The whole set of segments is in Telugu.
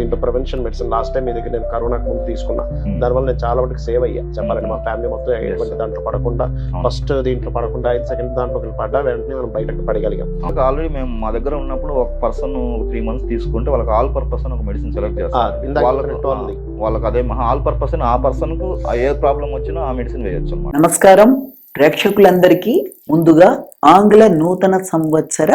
దీంట్లో ప్రివెన్షన్ మెడిసిన్ లాస్ట్ టైం మీ దగ్గర నేను కరోనాకు ముందు తీసుకున్నా. దానివల్ల నేను చాలా వరకు సేవ్ అయ్యా. చెప్పాలంటే మా ఫ్యామిలీ మొత్తం ఎటువంటి దాంట్లో పడకుండా ఫస్ట్ దీంట్లో పడకుండా ఐదు సెకండ్ దాంట్లో పడ్డా వెంటనే మనం బయటకు పడగలిగాం. ఆల్రెడీ మేము మా దగ్గర ఉన్నప్పుడు ఒక పర్సన్ త్రీ మంత్స్ తీసుకుంటే వాళ్ళకి ఆల్ పర్పస్ ఒక మెడిసిన్ సెలెక్ట్ చేస్తారు. వాళ్ళకు చెప్పినట్టు ఉంది. వాళ్ళకి అదే ఆల్ పర్పస్ ఆ పర్సన్కు ఏ ప్రాబ్లం వచ్చినా ఆ మెడిసిన్ వేయొచ్చు నమస్కారం. ప్రేక్షకులందరికీ ముందుగా ఆంగ్ల నూతన సంవత్సర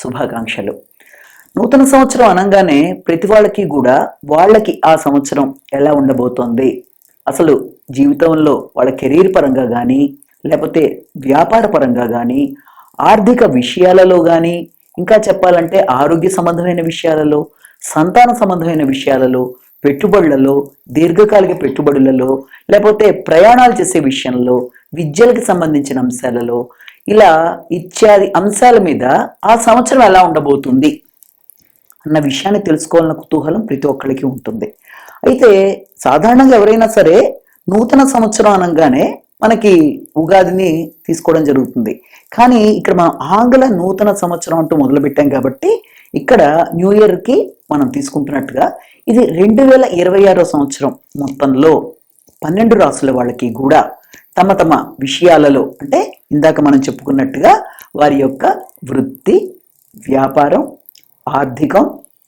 శుభాకాంక్షలు. నూతన సంవత్సరం అనగానే ప్రతి వాళ్ళకి కూడా వాళ్ళకి ఆ సంవత్సరం ఎలా ఉండబోతోంది? అసలు జీవితంలో వాళ్ళ కెరీర్ పరంగా కానీ లేకపోతే వ్యాపార పరంగా కానీ ఆర్థిక విషయాలలో కానీ ఇంకా చెప్పాలంటే ఆరోగ్య సంబంధమైన విషయాలలో సంతాన సంబంధమైన విషయాలలో పెట్టుబడులలో దీర్ఘకాలిక పెట్టుబడులలో లేకపోతే ప్రయాణాలు చేసే విషయంలో విద్యలకు సంబంధించిన అంశాలలో ఇలా ఇత్యాది అంశాల మీద ఆ సంవత్సరం ఎలా ఉండబోతుంది? అన్న విషయాన్ని తెలుసుకోవాలన్న కుతూహలం ప్రతి ఒక్కరికి ఉంటుంది. అయితే సాధారణంగా ఎవరైనా సరే నూతన సంవత్సరం అనగానే మనకి ఉగాదిని తీసుకోవడం జరుగుతుంది. కానీ ఇక్కడ మనం ఆంగ్ల నూతన సంవత్సరం అంటూ మొదలుపెట్టాం కాబట్టి ఇక్కడ న్యూ ఇయర్కి మనం తీసుకుంటున్నట్టుగా ఇది రెండు వేల ఇరవై ఆరో సంవత్సరం మొత్తంలో పన్నెండు రాసుల వాళ్ళకి కూడా తమ తమ విషయాలలో అంటే ఇందాక మనం చెప్పుకున్నట్టుగా వారి యొక్క వృత్తి వ్యాపారం ఆర్థికం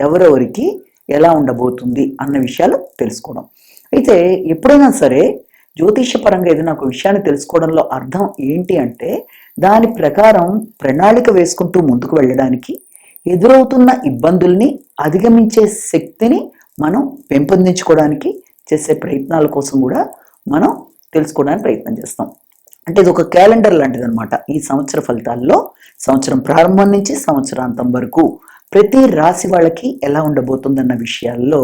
ఎవరెవరికి ఎలా ఉండబోతుంది అన్న విషయాలు తెలుసుకోవడం. అయితే ఎప్పుడైనా సరే జ్యోతిషపరంగా ఏదైనా ఒక విషయాన్ని తెలుసుకోవడంలో అర్థం ఏంటి అంటే దాని ప్రకారం ప్రణాళిక వేసుకుంటూ ముందుకు వెళ్ళడానికి ఎదురవుతున్న ఇబ్బందుల్ని అధిగమించే శక్తిని మనం పెంపొందించుకోవడానికి చేసే ప్రయత్నాల కోసం కూడా మనం తెలుసుకోవడానికి ప్రయత్నం చేస్తాం. అంటే ఇది ఒక క్యాలెండర్ లాంటిది అనమాట ఈ సంవత్సర ఫలితాల్లో సంవత్సరం ప్రారంభం నుంచి సంవత్సరాంతం వరకు ప్రతి రాశి వాళ్ళకి ఎలా ఉండబోతుందన్న విషయాల్లో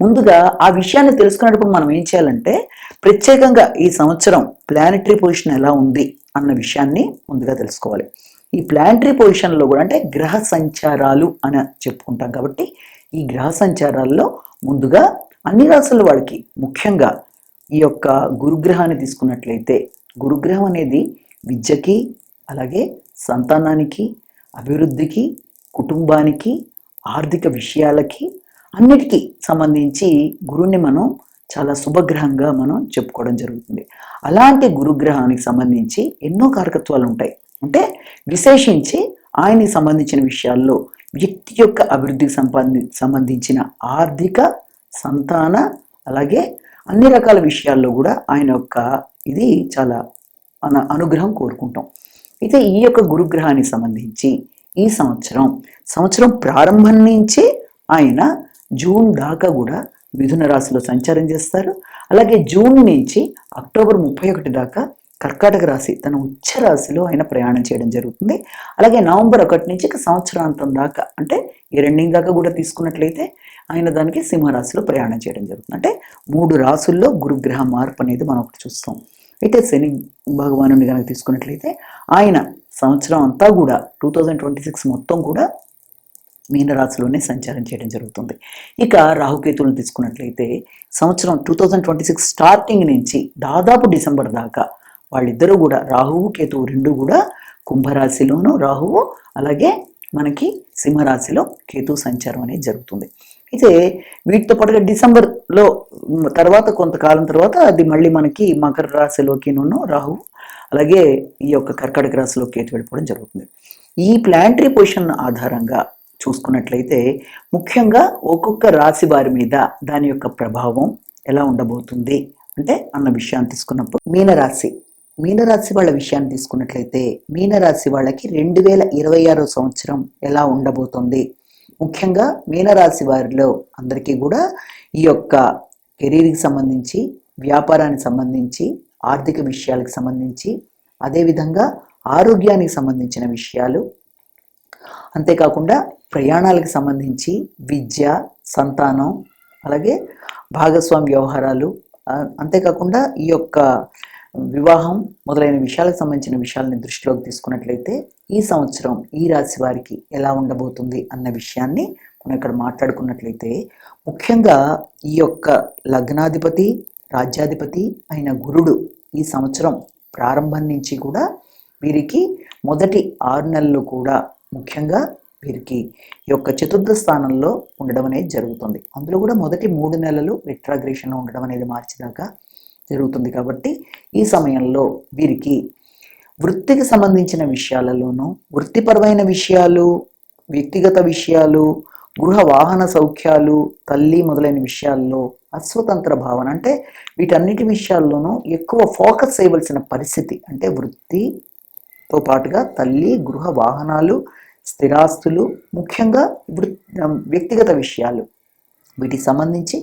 ముందుగా ఆ విషయాన్ని తెలుసుకున్నప్పుడు మనం ఏం చేయాలంటే ప్రత్యేకంగా ఈ సంవత్సరం ప్లానటరీ పొజిషన్ ఎలా ఉంది అన్న విషయాన్ని ముందుగా తెలుసుకోవాలి. ఈ ప్లానటరీ పొజిషన్లో కూడా అంటే గ్రహ సంచారాలు అని చెప్పుకుంటాం కాబట్టి ఈ గ్రహ సంచారాల్లో ముందుగా అన్ని రాసుల వాళ్ళకి ముఖ్యంగా ఈ యొక్క గురుగ్రహాన్ని తీసుకున్నట్లయితే గురుగ్రహం అనేది విద్యకి అలాగే సంతానానికి అభివృద్ధికి కుటుంబానికి ఆర్థిక విషయాలకి అన్నిటికీ సంబంధించి గురువుని మనం చాలా శుభగ్రహంగా మనం చెప్పుకోవడం జరుగుతుంది. అలాంటి గురుగ్రహానికి సంబంధించి ఎన్నో కారకత్వాలు ఉంటాయి. అంటే విశేషించి ఆయనకి సంబంధించిన విషయాల్లో వ్యక్తి యొక్క అభివృద్ధికి సంబంధి సంబంధించిన ఆర్థిక సంతాన అలాగే అన్ని రకాల విషయాల్లో కూడా ఆయన యొక్క ఇది చాలా మన అనుగ్రహం కోరుకుంటాం. అయితే ఈ యొక్క గురుగ్రహానికి సంబంధించి ఈ సంవత్సరం. సంవత్సరం ప్రారంభం నుంచి ఆయన జూన్ దాకా కూడా మిథున రాశిలో సంచారం చేస్తారు. అలాగే జూన్ నుంచి అక్టోబర్ ముప్పై ఒకటి దాకా కర్కాటక రాశి తన ఉచ్చ రాశిలో ఆయన ప్రయాణం చేయడం జరుగుతుంది. అలాగే నవంబర్ ఒకటి నుంచి సంవత్సరాంతం దాకా అంటే ఈ రెండింగ్ దాకా కూడా తీసుకున్నట్లయితే ఆయన దానికి సింహరాశిలో ప్రయాణం చేయడం జరుగుతుంది. అంటే మూడు రాసుల్లో గురుగ్రహ మార్పు అనేది మనం ఒకటి చూస్తాం. అయితే శని భగవాను కనుక తీసుకున్నట్లయితే ఆయన సంవత్సరం అంతా కూడా టూ థౌజండ్ ట్వంటీ సిక్స్ మొత్తం కూడా మీనరాశిలోనే సంచారం చేయడం జరుగుతుంది. ఇక రాహుకేతులను తీసుకున్నట్లయితే సంవత్సరం two thousand twenty six starting నుంచి దాదాపు డిసెంబర్ దాకా వాళ్ళిద్దరూ కూడా రాహువు కేతువు రెండు కూడా కుంభరాశిలోను రాహువు అలాగే మనకి సింహరాశిలో కేతు సంచారం అనేది జరుగుతుంది. అయితే వీటితో పాటుగా డిసెంబర్లో తర్వాత కొంతకాలం తర్వాత అది మళ్ళీ మనకి మకర రాశిలోకిను రాహువు అలాగే ఈ యొక్క కర్కాటక రాశిలో కేతు వెళ్ళిపోవడం జరుగుతుంది. ఈ ప్లాంటరీ పొజిషన్ ఆధారంగా చూసుకున్నట్లయితే ముఖ్యంగా ఒక్కొక్క రాశి వారి మీద దాని యొక్క ప్రభావం ఎలా ఉండబోతుంది అంటే అన్న విషయాన్ని తీసుకున్నప్పుడు మీనరాశి. మీనరాశి వాళ్ళ విషయాన్ని తీసుకున్నట్లయితే మీనరాశి వాళ్ళకి రెండు వేల ఇరవై ఆరో సంవత్సరం ఎలా ఉండబోతుంది? ముఖ్యంగా మీనరాశి వారిలో అందరికీ కూడా ఈ యొక్క కెరీర్కి సంబంధించి వ్యాపారానికి సంబంధించి ఆర్థిక విషయాలకు సంబంధించి అదేవిధంగా ఆరోగ్యానికి సంబంధించిన విషయాలు. అంతేకాకుండా ప్రయాణాలకు సంబంధించి విద్య సంతానం అలాగే భాగస్వామి వ్యవహారాలు అంతేకాకుండా ఈ యొక్క వివాహం మొదలైన విషయాలకు సంబంధించిన విషయాలని దృష్టిలోకి తీసుకున్నట్లయితే ఈ సంవత్సరం ఈ రాశి వారికి ఎలా ఉండబోతుంది అన్న విషయాన్ని మనం ఇక్కడ మాట్లాడుకున్నట్లయితే ముఖ్యంగా ఈ యొక్క లగ్నాధిపతి రాజ్యాధిపతి అయిన గురుడు ఈ సంవత్సరం ప్రారంభం నుంచి కూడా వీరికి మొదటి ఆరు నెలలు కూడా ముఖ్యంగా వీరికి ఈ యొక్క చతుర్థ స్థానంలో ఉండడం అనేది జరుగుతుంది. అందులో కూడా మొదటి మూడు నెలలు రిట్రాగ్రేషన్లో ఉండడం అనేది మార్చిదాకా జరుగుతుంది కాబట్టి ఈ సమయంలో వీరికి వృత్తికి సంబంధించిన విషయాలలోనూ వృత్తిపరమైన విషయాలు వ్యక్తిగత విషయాలు గృహ వాహన సౌఖ్యాలు తల్లి మొదలైన విషయాల్లో అస్వతంత్ర భావన. అంటే వీటన్నిటి విషయాల్లోనూ ఎక్కువ ఫోకస్ చేయవలసిన పరిస్థితి. అంటే వృత్తితో పాటుగా తల్లి గృహ వాహనాలు స్థిరాస్తులు ముఖ్యంగా వ్యక్తిగత విషయాలు. వీటికి సంబంధించి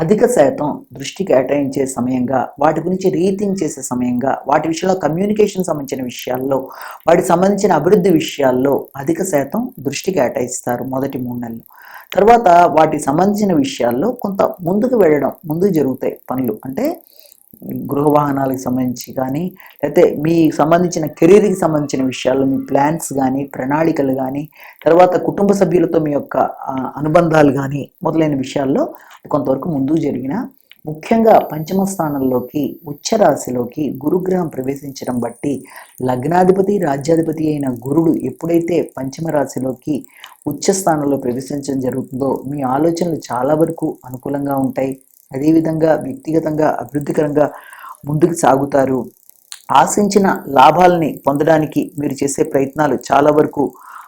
అధిక శాతం దృష్టి కేటాయించే సమయంగా వాటి గురించి రీతింగ్ చేసే సమయంగా వాటి విషయంలో కమ్యూనికేషన్ సంబంధించిన విషయాల్లో వాటికి సంబంధించిన అభివృద్ధి విషయాల్లో అధిక శాతం దృష్టి కేటాయిస్తారు మొదటి మూడు నెలలు. తర్వాత వాటికి సంబంధించిన విషయాల్లో కొంత ముందుకు వెళ్ళడం ముందుకు జరుగుతాయి పనులు. అంటే గృహ వాహనాలకు సంబంధించి కానీ లేకపోతే మీ సంబంధించిన కెరీర్కి సంబంధించిన విషయాల్లో మీ ప్లాన్స్ కానీ ప్రణాళికలు కానీ తర్వాత కుటుంబ సభ్యులతో మీ యొక్క అనుబంధాలు కానీ మొదలైన విషయాల్లో కొంతవరకు ముందుకు జరిగిన ముఖ్యంగా పంచమ స్థానంలోకి ఉచ్చరాశిలోకి గురుగ్రహం ప్రవేశించడం బట్టి లగ్నాధిపతి రాజ్యాధిపతి అయిన గురుడు ఎప్పుడైతే పంచమ రాశిలోకి ఉచ్చ స్థానంలో ప్రవేశించడం జరుగుతుందో మీ ఆలోచనలు చాలా వరకు అనుకూలంగా ఉంటాయి. అదేవిధంగా వ్యక్తిగతంగా అభివృద్ధికరంగా ముందుకు సాగుతారు. ఆశించిన లాభాలని పొందడానికి మీరు చేసే ప్రయత్నాలు చాలా వరకు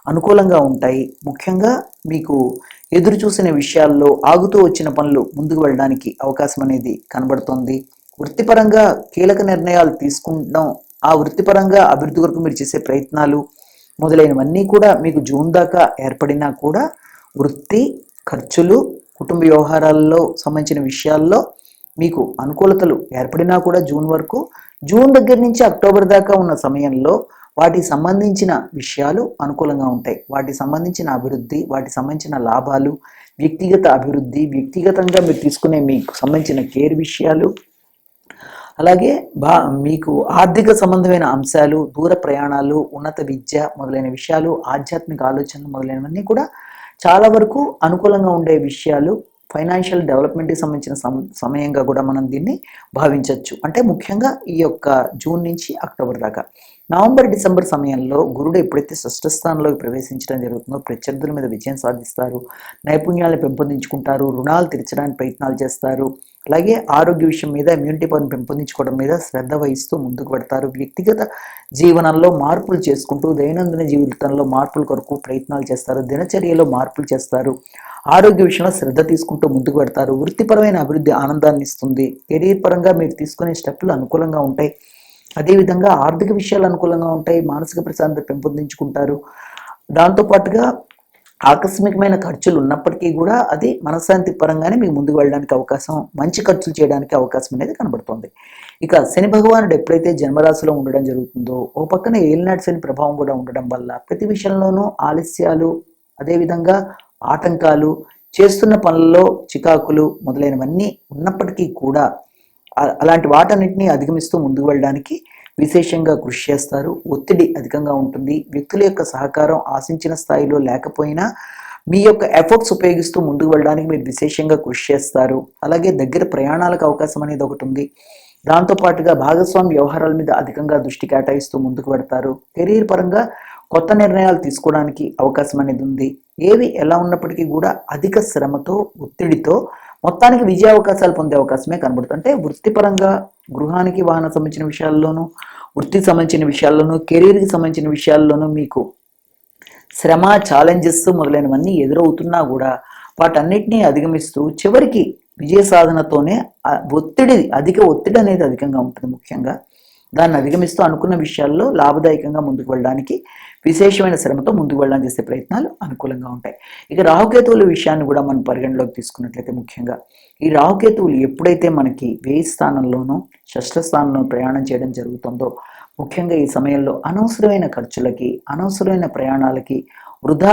అనుకూలంగా ఉంటాయి. ముఖ్యంగా మీకు ఎదురు చూసిన విషయాల్లో ఆగుతూ వచ్చిన పనులు ముందుకు వెళ్ళడానికి అవకాశం అనేది కనబడుతోంది. వృత్తిపరంగా కీలక నిర్ణయాలు తీసుకుంటాం ఆ వృత్తిపరంగా అభివృద్ధి కొరకు మీరు చేసే ప్రయత్నాలు మొదలైనవన్నీ కూడా మీకు జూన్ దాకా ఏర్పడినా కూడా వృత్తి ఖర్చులు కుటుంబ వ్యవహారాల్లో సంబంధించిన విషయాల్లో మీకు అనుకూలతలు ఏర్పడినా కూడా జూన్ వరకు జూన్ దగ్గర నుంచి అక్టోబర్ దాకా ఉన్న సమయంలో వాటికి సంబంధించిన విషయాలు అనుకూలంగా ఉంటాయి. వాటికి సంబంధించిన అభివృద్ధి వాటికి సంబంధించిన లాభాలు వ్యక్తిగత అభివృద్ధి వ్యక్తిగతంగా మీరు తీసుకునే మీకు సంబంధించిన కేర్ విషయాలు అలాగే బా మీకు ఆర్థిక సంబంధమైన అంశాలు దూర ప్రయాణాలు ఉన్నత విద్య మొదలైన విషయాలు ఆధ్యాత్మిక ఆలోచనలు మొదలైనవన్నీ కూడా చాలా వరకు అనుకూలంగా ఉండే విషయాలు ఫైనాన్షియల్ డెవలప్మెంట్కి సంబంధించిన సమ- సమయంగా కూడా మనం దీన్ని భావించవచ్చు. అంటే ముఖ్యంగా ఈ యొక్క జూన్ నుంచి అక్టోబర్ దాకా. నవంబర్ డిసెంబర్ సమయంలో గురుడు ఎప్పుడైతే షష్ఠ స్థానంలోకి ప్రవేశించడం జరుగుతుందో ప్రత్యర్థుల మీద విజయం సాధిస్తారు. నైపుణ్యాలను పెంపొందించుకుంటారు. రుణాలు తీర్చడానికి ప్రయత్నాలు చేస్తారు. అలాగే ఆరోగ్య విషయం మీద ఇమ్యూనిటీ పవర్ పెంపొందించుకోవడం మీద శ్రద్ధ వహిస్తూ ముందుకు పడతారు వ్యక్తిగత జీవనంలో మార్పులు చేసుకుంటూ దైనందిన జీవితంలో మార్పుల కొరకు ప్రయత్నాలు చేస్తారు. దినచర్యలో మార్పులు చేస్తారు. ఆరోగ్య విషయంలో శ్రద్ధ తీసుకుంటూ ముందుకు పెడతారు వృత్తిపరమైన అభివృద్ధి ఆనందాన్ని ఇస్తుంది. కెరీర్ పరంగా మీరు తీసుకునే స్టెప్లు అనుకూలంగా ఉంటాయి. అదేవిధంగా ఆర్థిక విషయాలు అనుకూలంగా ఉంటాయి మానసిక ప్రశాంతత పెంపొందించుకుంటారు. దాంతోపాటుగా ఆకస్మికమైన ఖర్చులు ఉన్నప్పటికీ కూడా అది మనశ్శాంతి పరంగానే మీకు ముందుకు వెళ్ళడానికి అవకాశం మంచి ఖర్చులు చేయడానికి అవకాశం అనేది కనబడుతుంది. ఇక శని భగవానుడు ఎప్పుడైతే జన్మరాశిలో ఉండడం జరుగుతుందో ఓ పక్కన ఏలినాటి శని ప్రభావం కూడా ఉండడం వల్ల ప్రతి విషయంలోనూ ఆలస్యాలు అదేవిధంగా ఆటంకాలు చేస్తున్న పనుల్లో చికాకులు మొదలైనవన్నీ ఉన్నప్పటికీ కూడా అలాంటి వాటన్నిటిని అధిగమిస్తూ ముందుకు వెళ్ళడానికి విశేషంగా కృషి చేస్తారు. ఒత్తిడి అధికంగా ఉంటుంది. వ్యక్తుల యొక్క సహకారం ఆశించిన స్థాయిలో లేకపోయినా మీ యొక్క ఎఫర్ట్స్ ఉపయోగిస్తూ ముందుకు వెళ్ళడానికి మీరు విశేషంగా కృషి చేస్తారు. అలాగే దగ్గర ప్రయాణాలకు అవకాశం అనేది ఒకటి ఉంది. దాంతోపాటుగా భాగస్వామి వ్యవహారాల మీద అధికంగా దృష్టి కేటాయిస్తూ ముందుకు పెడతారు కెరీర్ పరంగా కొత్త నిర్ణయాలు తీసుకోవడానికి అవకాశం అనేది ఉంది. ఏవి ఎలా ఉన్నప్పటికీ కూడా అధిక శ్రమతో ఒత్తిడితో మొత్తానికి విజయ అవకాశాలు పొందే అవకాశమే కనబడుతుంది. అంటే వృత్తిపరంగా గృహానికి వాహన సంబంధించిన విషయాల్లోనూ వృత్తికి సంబంధించిన విషయాల్లోనూ కెరీర్కి సంబంధించిన విషయాల్లోనూ మీకు శ్రమ ఛాలెంజెస్ మొదలైనవన్నీ ఎదురవుతున్నా కూడా వాటన్నిటినీ అధిగమిస్తూ చివరికి విజయ సాధనతోనే ఒత్తిడి అధిక ఒత్తిడి అనేది అధికంగా ఉంటుంది ముఖ్యంగా. దాన్ని అధిగమిస్తూ అనుకున్న విషయాల్లో లాభదాయకంగా ముందుకు వెళ్ళడానికి విశేషమైన శ్రమతో ముందుకు వెళ్ళడానికి చేసే ప్రయత్నాలు అనుకూలంగా ఉంటాయి. ఇక రాహుకేతువుల విషయాన్ని కూడా మనం పరిగణలోకి తీసుకున్నట్లయితే ముఖ్యంగా ఈ రాహుకేతువులు ఎప్పుడైతే మనకి వేయి స్థానంలోనూ షష్ఠ స్థానంలో ప్రయాణం చేయడం జరుగుతుందో ముఖ్యంగా ఈ సమయంలో అనవసరమైన ఖర్చులకి అనవసరమైన ప్రయాణాలకి వృధా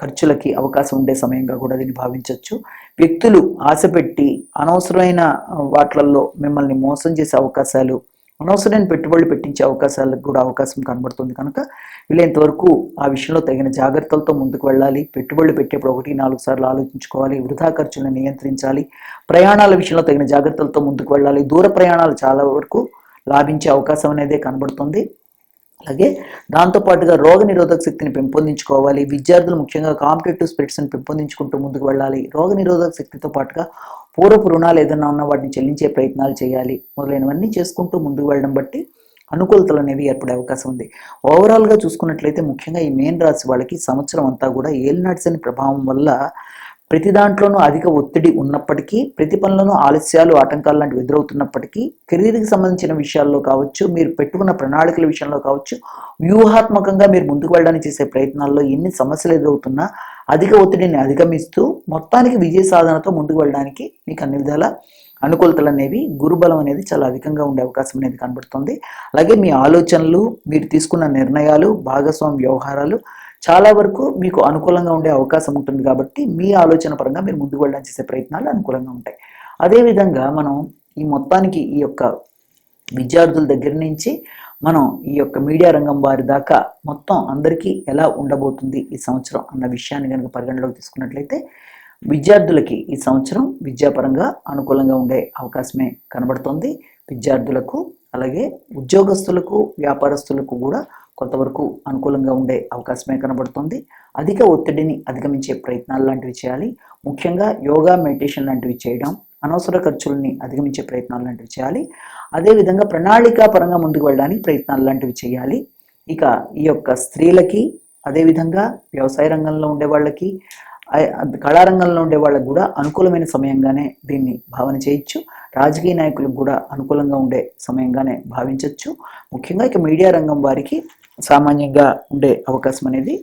ఖర్చులకి అవకాశం ఉండే సమయంగా కూడా దీన్ని భావించవచ్చు వ్యక్తులు ఆశపెట్టి అనవసరమైన ఆ, వాట్లల్లో మిమ్మల్ని మోసం చేసే అవకాశాలు అనవసరమైన పెట్టుబడులు పెట్టించే అవకాశాలకు కూడా అవకాశం కనబడుతుంది. కనుక వీలైనంత వరకు ఆ విషయంలో తగిన జాగ్రత్తలతో ముందుకు వెళ్ళాలి. పెట్టుబడులు పెట్టేప్పుడు ఒకటి నాలుగు సార్లు ఆలోచించుకోవాలి. వృధా ఖర్చులను నియంత్రించాలి. ప్రయాణాల విషయంలో తగిన జాగ్రత్తలతో ముందుకు వెళ్ళాలి. దూర ప్రయాణాలు చాలా వరకు లాభించే అవకాశం అనేది కనబడుతుంది. అలాగే దాంతోపాటుగా రోగ నిరోధక శక్తిని పెంపొందించుకోవాలి. విద్యార్థులు ముఖ్యంగా కాంపిటేటివ్ స్పిరిట్స్ని పెంపొందించుకుంటూ ముందుకు వెళ్ళాలి. రోగ నిరోధక శక్తితో పాటుగా పూర్వపు రుణాలు ఏదైనా ఉన్నా వాటిని చెల్లించే ప్రయత్నాలు చేయాలి. మొదలైనవన్నీ చేసుకుంటూ ముందుకు వెళ్ళడం బట్టి అనుకూలతలు అనేవి ఏర్పడే అవకాశం ఉంది. ఓవరాల్గా చూసుకున్నట్లయితే ముఖ్యంగా ఈ మేన్ రాశి వాళ్ళకి సంవత్సరం అంతా కూడా ఏలినాటి శని ప్రభావం వల్ల ప్రతి దాంట్లోనూ అధిక ఒత్తిడి ఉన్నప్పటికీ ప్రతి పనులను ఆలస్యాలు ఆటంకాలు లాంటివి ఎదురవుతున్నప్పటికీ కెరీర్కి సంబంధించిన విషయాల్లో కావచ్చు మీరు పెట్టుకున్న ప్రణాళికల విషయంలో కావచ్చు వ్యూహాత్మకంగా మీరు ముందుకు వెళ్ళడానికి చేసే ప్రయత్నాల్లో ఎన్ని సమస్యలు ఎదురవుతున్నా అధిక ఒత్తిడిని అధిగమిస్తూ మొత్తానికి విజయ సాధనతో ముందుకు వెళ్ళడానికి మీకు అన్ని విధాల అనుకూలతలు అనేవి గురుబలం అనేది చాలా అధికంగా ఉండే అవకాశం అనేది కనబడుతుంది. అలాగే మీ ఆలోచనలు మీరు తీసుకున్న నిర్ణయాలు భాగస్వామ్య వ్యవహారాలు చాలా వరకు మీకు అనుకూలంగా ఉండే అవకాశం ఉంటుంది కాబట్టి మీ ఆలోచన పరంగా మీరు ముందుకు వెళ్ళడానికి చేసే ప్రయత్నాలు అనుకూలంగా ఉంటాయి. అదేవిధంగా మనం ఈ మొత్తానికి ఈ యొక్క విద్యార్థుల దగ్గర నుంచి మనం ఈ యొక్క మీడియా రంగం వారి దాకా మొత్తం అందరికీ ఎలా ఉండబోతుంది ఈ సంవత్సరం అన్న విషయాన్ని కనుక పరిగణలోకి తీసుకున్నట్లయితే విద్యార్థులకి ఈ సంవత్సరం విద్యాపరంగా అనుకూలంగా ఉండే అవకాశమే కనబడుతోంది. విద్యార్థులకు అలాగే ఉద్యోగస్తులకు వ్యాపారస్తులకు కూడా కొంతవరకు అనుకూలంగా ఉండే అవకాశమే కనబడుతుంది. అధిక ఒత్తిడిని అధిగమించే ప్రయత్నాలు లాంటివి చేయాలి. ముఖ్యంగా యోగా మెడిటేషన్ లాంటివి చేయడం అనవసర ఖర్చుల్ని అధిగమించే ప్రయత్నాలు లాంటివి చేయాలి. అదేవిధంగా ప్రణాళికాపరంగా ముందుకు వెళ్ళడానికి ప్రయత్నాలు లాంటివి చేయాలి. ఇక ఈ యొక్క స్త్రీలకి అదేవిధంగా వ్యవసాయ రంగంలో ఉండే వాళ్ళకి కళారంగంలో ఉండే వాళ్ళకి కూడా అనుకూలమైన సమయంగానే దీన్ని భావన చేయొచ్చు. రాజకీయ నాయకులకు కూడా అనుకూలంగా ఉండే సమయంగానే భావించవచ్చు ముఖ్యంగా ఇక మీడియా రంగం వారికి సామాన్యంగా ఉండే అవకాశం అనేది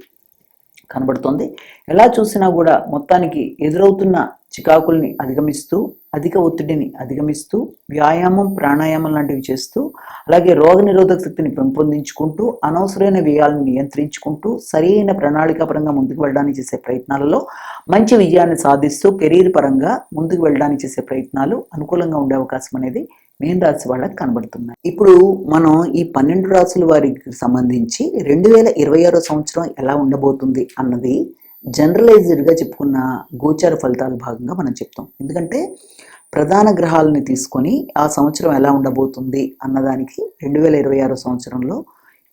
కనబడుతోంది. ఎలా చూసినా కూడా మొత్తానికి ఎదురవుతున్న చికాకుల్ని అధిగమిస్తూ అధిక ఒత్తిడిని అధిగమిస్తూ వ్యాయామం ప్రాణాయామం లాంటివి చేస్తూ అలాగే రోగనిరోధక శక్తిని పెంపొందించుకుంటూ అనవసరమైన వ్యయాలను నియంత్రించుకుంటూ సరైన ప్రణాళికాపరంగా ముందుకు వెళ్ళడానికి చేసే ప్రయత్నాలలో మంచి విజయాన్ని సాధిస్తూ కెరీర్ పరంగా ముందుకు వెళ్ళడానికి చేసే ప్రయత్నాలు అనుకూలంగా ఉండే అవకాశం అనేది మీన రాశి వాళ్ళకి కనబడుతున్నాయి. ఇప్పుడు మనం ఈ పన్నెండు రాశుల వారికి సంబంధించి రెండు వేల ఇరవై ఆరో సంవత్సరం ఎలా ఉండబోతుంది అన్నది జనరలైజ్డ్గా చెప్పుకున్న గోచార ఫలితాల భాగంగా మనం చెప్తాం. ఎందుకంటే ప్రధాన గ్రహాలని తీసుకొని ఆ సంవత్సరం ఎలా ఉండబోతుంది అన్నదానికి రెండు వేల ఇరవై ఆరో సంవత్సరంలో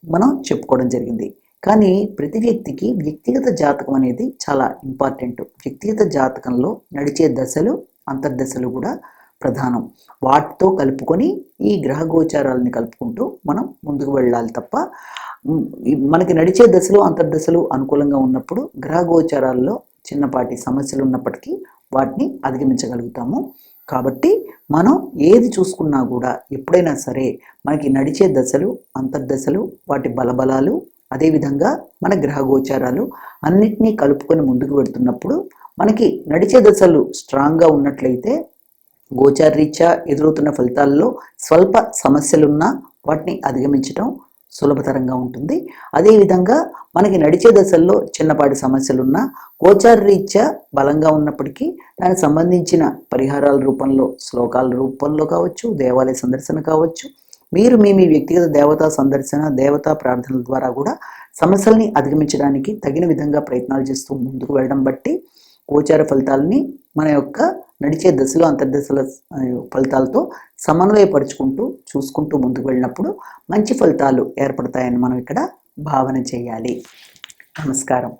మనం చెప్పుకోవడం జరిగింది. కానీ ప్రతి వ్యక్తికి వ్యక్తిగత జాతకం అనేది చాలా ఇంపార్టెంట్. వ్యక్తిగత జాతకంలో నడిచే దశలు అంతర్దశలు కూడా ప్రధానం. వాటితో కలుపుకొని ఈ గ్రహ గోచారాలని కలుపుకుంటూ మనం ముందుకు వెళ్ళాలి తప్ప మనకి నడిచే దశలు అంతర్దశలు అనుకూలంగా ఉన్నప్పుడు గ్రహ గోచారాల్లో చిన్నపాటి సమస్యలు ఉన్నప్పటికీ వాటిని అధిగమించగలుగుతాము. కాబట్టి మనం ఏది చూసుకున్నా కూడా ఎప్పుడైనా సరే మనకి నడిచే దశలు అంతర్దశలు వాటి బలబలాలు అదేవిధంగా మన గ్రహ గోచారాలు అన్నిటినీ కలుపుకొని ముందుకు వెళ్తున్నప్పుడు మనకి నడిచే దశలు స్ట్రాంగ్గా ఉన్నట్లయితే గోచారీత్యా ఎదురవుతున్న ఫలితాల్లో స్వల్ప సమస్యలున్నా వాటిని అధిగమించడం సులభతరంగా ఉంటుంది. అదేవిధంగా మనకి నడిచే దశల్లో చిన్నపాటి సమస్యలున్నా గోచారరీత్యా బలంగా ఉన్నప్పటికీ దానికి సంబంధించిన పరిహారాల రూపంలో శ్లోకాల రూపంలో కావచ్చు దేవాలయ సందర్శన కావచ్చు మీరు మీ మీ వ్యక్తిగత దేవతా సందర్శన దేవతా ప్రార్థనల ద్వారా కూడా సమస్యల్ని అధిగమించడానికి తగిన విధంగా ప్రయత్నాలు చేస్తూ ముందుకు వెళ్ళడం బట్టి గోచార ఫలితాలని మన యొక్క నడిచే దశలు అంతర్దశల ఫలితాలతో సమన్వయపరుచుకుంటూ చూసుకుంటూ ముందుకు వెళ్ళినప్పుడు మంచి ఫలితాలు ఏర్పడతాయని మనం ఇక్కడ భావన చేయాలి. నమస్కారం.